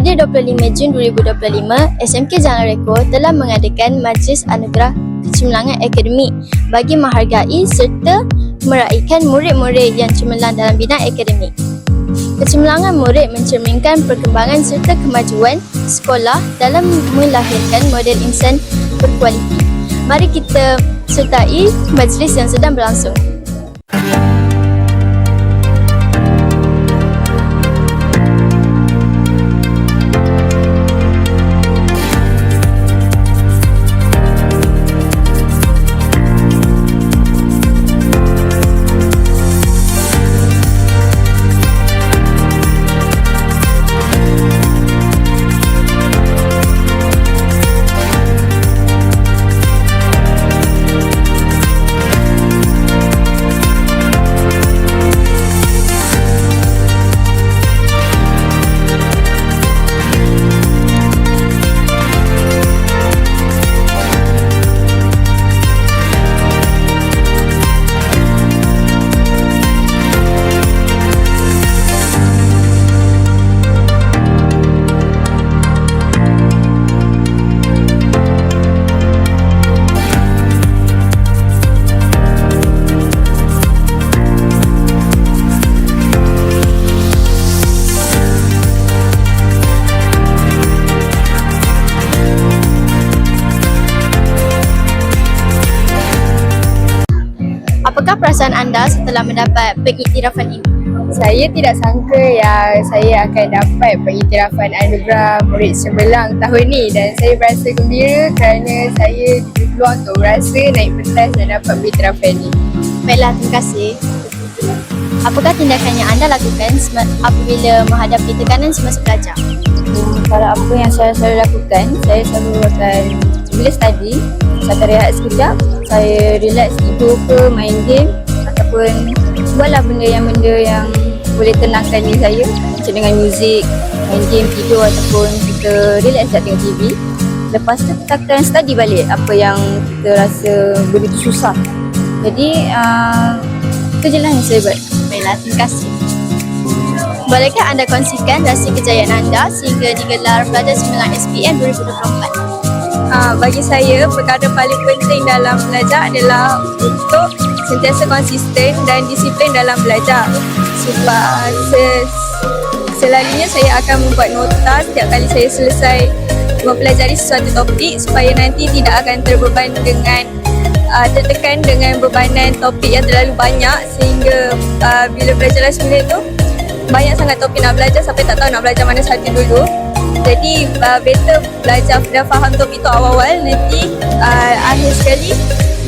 Pada 25 Jun 2025, SMK Jalan Reko telah mengadakan Majlis Anugerah Kecemerlangan Akademik bagi menghargai serta meraihkan murid-murid yang cemerlang dalam bidang akademik. Kecemerlangan murid mencerminkan perkembangan serta kemajuan sekolah dalam melahirkan model insan berkualiti. Mari kita sertai majlis yang sedang berlangsung. Apakah perasaan anda setelah mendapat pengiktirafan ini? Saya tidak sangka yang saya akan dapat pengiktirafan anugerah murid cemerlang tahun ni dan saya berasa gembira kerana saya diberi peluang untuk berasa naik pentas dan dapat pengiktirafan ni. Baiklah, terima kasih. Apakah tindakan yang anda lakukan apabila menghadapi tekanan semasa belajar? Hmm, kalau apa yang saya selalu lakukan, saya selalu akan bila study, saya akan rehat sekejap, saya relax tidur ke, main game ataupun buatlah benda yang benda yang boleh tenangkan diri saya macam dengan muzik, main game, tidur ataupun kita relax sekejap tengok TV. Lepas tu kita akan study balik apa yang kita rasa begitu susah. Jadi, uh, itu je lah yang saya buat. Baiklah, terima kasih. Bolehkah anda kongsikan rasa kejayaan anda sehingga digelar Pelajar Cemerlang SPM 2024? Uh, bagi saya, perkara paling penting dalam belajar adalah untuk sentiasa konsisten dan disiplin dalam belajar. Sebab ses- selalunya saya akan membuat nota setiap kali saya selesai mempelajari sesuatu topik supaya nanti tidak akan terbeban dengan uh, tertekan dengan bebanan topik yang terlalu banyak sehingga uh, bila belajar last minute tu banyak sangat topik nak belajar sampai tak tahu nak belajar mana satu dulu. Jadi uh, better belajar dah faham topik tu awal-awal nanti uh, akhir sekali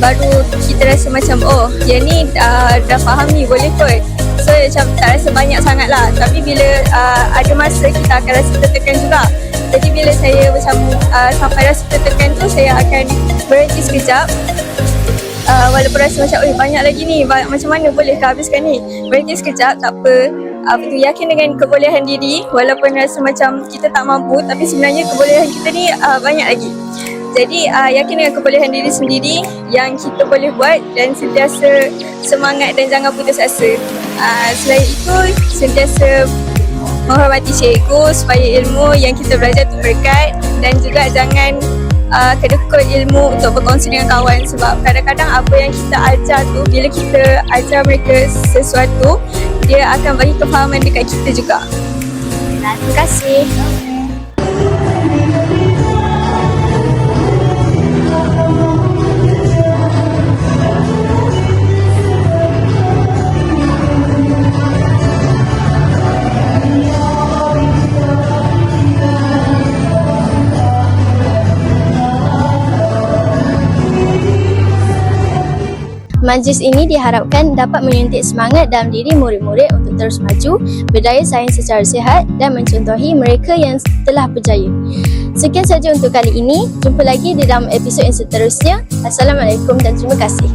baru kita rasa macam oh yang ni uh, dah faham ni boleh kot. So macam tak rasa banyak sangat lah tapi bila uh, ada masa kita akan rasa tertekan juga. Jadi bila saya macam uh, sampai rasa tertekan tu saya akan berhenti sekejap. Uh, walaupun rasa macam oh banyak lagi ni. Ba- macam mana boleh ke habiskan ni? Berhenti sekejap tak apa apa tu yakin dengan kebolehan diri walaupun rasa macam kita tak mampu tapi sebenarnya kebolehan kita ni uh, banyak lagi. Jadi uh, yakin dengan kebolehan diri sendiri yang kita boleh buat dan sentiasa semangat dan jangan putus asa. Uh, selain itu sentiasa menghormati cikgu supaya ilmu yang kita belajar tu berkat dan juga jangan uh, kedekut ilmu untuk berkongsi dengan kawan sebab kadang-kadang apa yang kita ajar tu bila kita ajar mereka sesuatu dia akan bagi kefahaman dekat kita juga. Terima kasih. Majlis ini diharapkan dapat menyuntik semangat dalam diri murid-murid untuk terus maju, berdaya saing secara sihat dan mencontohi mereka yang telah berjaya. Sekian saja untuk kali ini. Jumpa lagi di dalam episod yang seterusnya. Assalamualaikum dan terima kasih.